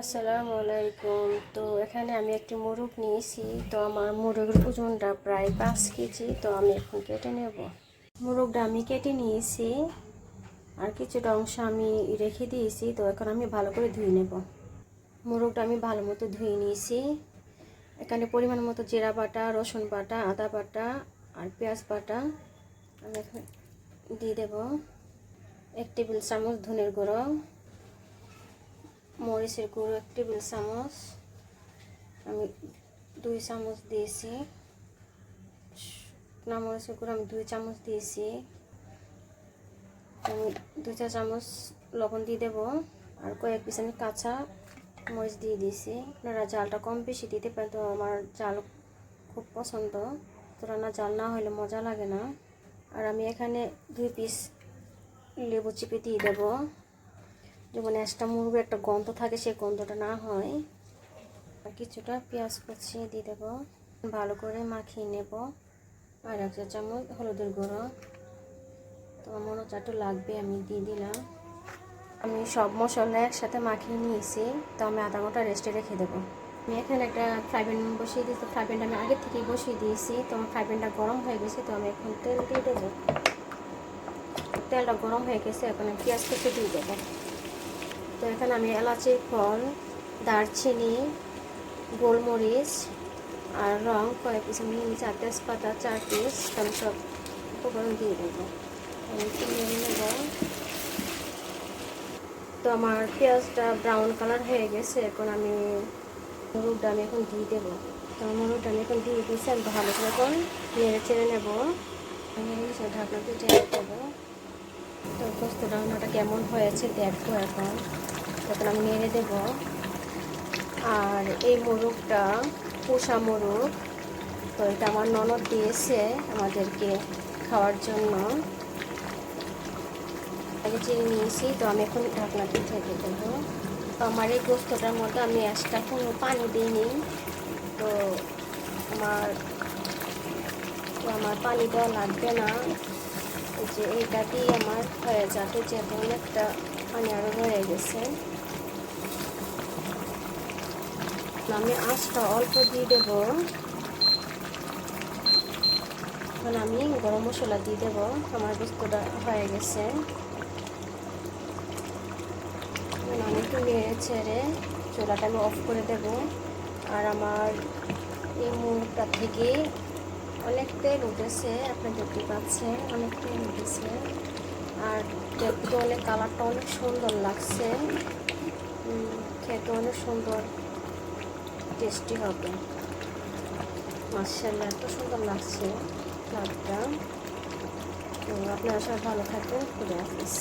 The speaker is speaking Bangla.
আসসালামু আলাইকুম। তো এখানে আমি একটি মুরগ নিয়েছি। তো আমার মুরগের ওজনটা প্রায় পাঁচ কেজি। তো আমি এখন কেটে নেব। মুরগটা আমি কেটে নিয়েছি। আর কিছুটা অংশ আমি রেখে দিয়েছি। তো এখন আমি ভালো করে ধুয়ে নেব। মুরগটা আমি ভালো মতো ধুয়ে নিয়েছি। এখানে পরিমাণ মতো জিরা বাটা, রসুন বাটা, আদা বাটা আর পেঁয়াজ বাটা আমি এখন দিয়ে দেব। এক টেবিল চামচ ধনের গুঁড়ো। মরিচের গুঁড়ো, এক টেবিল চামচ। আমি দুই চামচ দিয়েছি। শুকনা মরিচের গুঁড়ো আমি দুই চামচ দিয়েছি। আমি দুই চার চামচ লবণ দিয়ে দেবো। আর কয়েক পিস আমি কাঁচা মরিচ দিয়ে দিয়েছি। আপনারা জালটা কম বেশি দিতে পারেন, তো আমার জাল খুব পছন্দ। তো রান্না জাল না হলে মজা লাগে না। আর আমি এখানে দুই পিস লেবু চিপে দিয়ে দেবো। যেমন একটা মুরগি একটা গন্ধ থাকে, সেই গন্ধটা না হয়। কিছুটা পেঁয়াজ কুচি দিয়ে দেবো। ভালো করে মাখিয়ে নেব। আর এক চা চামচ হলুদের গুঁড়ো। তো আমার মনে একটু লাগবে, আমি দিয়ে দিলাম। আমি সব মশলা একসাথে মাখিয়ে নিয়েছি। তো আমি আধা ঘণ্টা রেস্টে রেখে দেবো। আমি এখানে একটা ফ্রাই প্যান বসিয়ে দিয়েছি। ফ্রাই প্যানটা আমি আগে থেকেই বসিয়ে দিয়েছি। তো আমার ফ্রাই প্যানটা গরম হয়ে গেছে, তো আমি এখন তেল দিয়ে দেবো। তেলটা গরম হয়ে গেছে, এখন পেঁয়াজ কেটে দিয়ে দেবো। তো এখানে আমি এলাচি, ফল, দারচিনি, গোলমরিচ আর রং কয়েক পিস, আমি চার তেজপাতা, চার পিস আমি সব উপকরণ দিয়ে দেবো। তো আমার পেঁয়াজটা ব্রাউন কালার হয়ে গেছে, এখন আমি মুরগটা আমি এখন দিয়ে দেবো। তো মুরগটা আমি এখন দিয়ে দিয়েছি, আমি ভালো করে এখন নেড়ে চেড়ে নেব। আমি ঢাকনাতে পোস্ত রান্নাটা কেমন হয়েছে দেখব এখন। তখন আমি নেড়ে দেব। আর এই মোরগটা পোষা মোরগ, তো এটা আমার ননদ দিয়েছে আমাদেরকে খাওয়ার জন্য। আগে চিনি নিয়েছি, তো আমি এখন ঢাকনাটি ঢেকে দেবো। তো আমার এই গোস্তটার মধ্যে আমি একটা কোনো পানি দিইনি। তো আমার তো আমার পানি দেওয়া লাগবে না। যে এইটা দিয়ে আমার হয়ে যাবে যে অনেকটা পানি আরও হয়ে গেছে। আমি আঁচটা অল্প দিয়ে দেব। এখন আমি গরম মশলা দিয়ে দেব, আমার বস্তুটা হয়ে গেছে। আমি একটু নেড়ে ছেড়ে চুলাটা আমি অফ করে দেব। আর আমার এই মুখটা থেকে অনেক তেল উঠেছে আপনি দেখতে পাচ্ছেন অনেক তেল উঠেছে আর দেখতে অনেক কালারটা অনেক সুন্দর লাগছে। খেতে অনেক সুন্দর টেস্টি হবে। মার্শাল্লাহ এত সুন্দর লাগছে কালারটা আপনারা সবাই ভালো থাকবেন খুলে হাফিজ।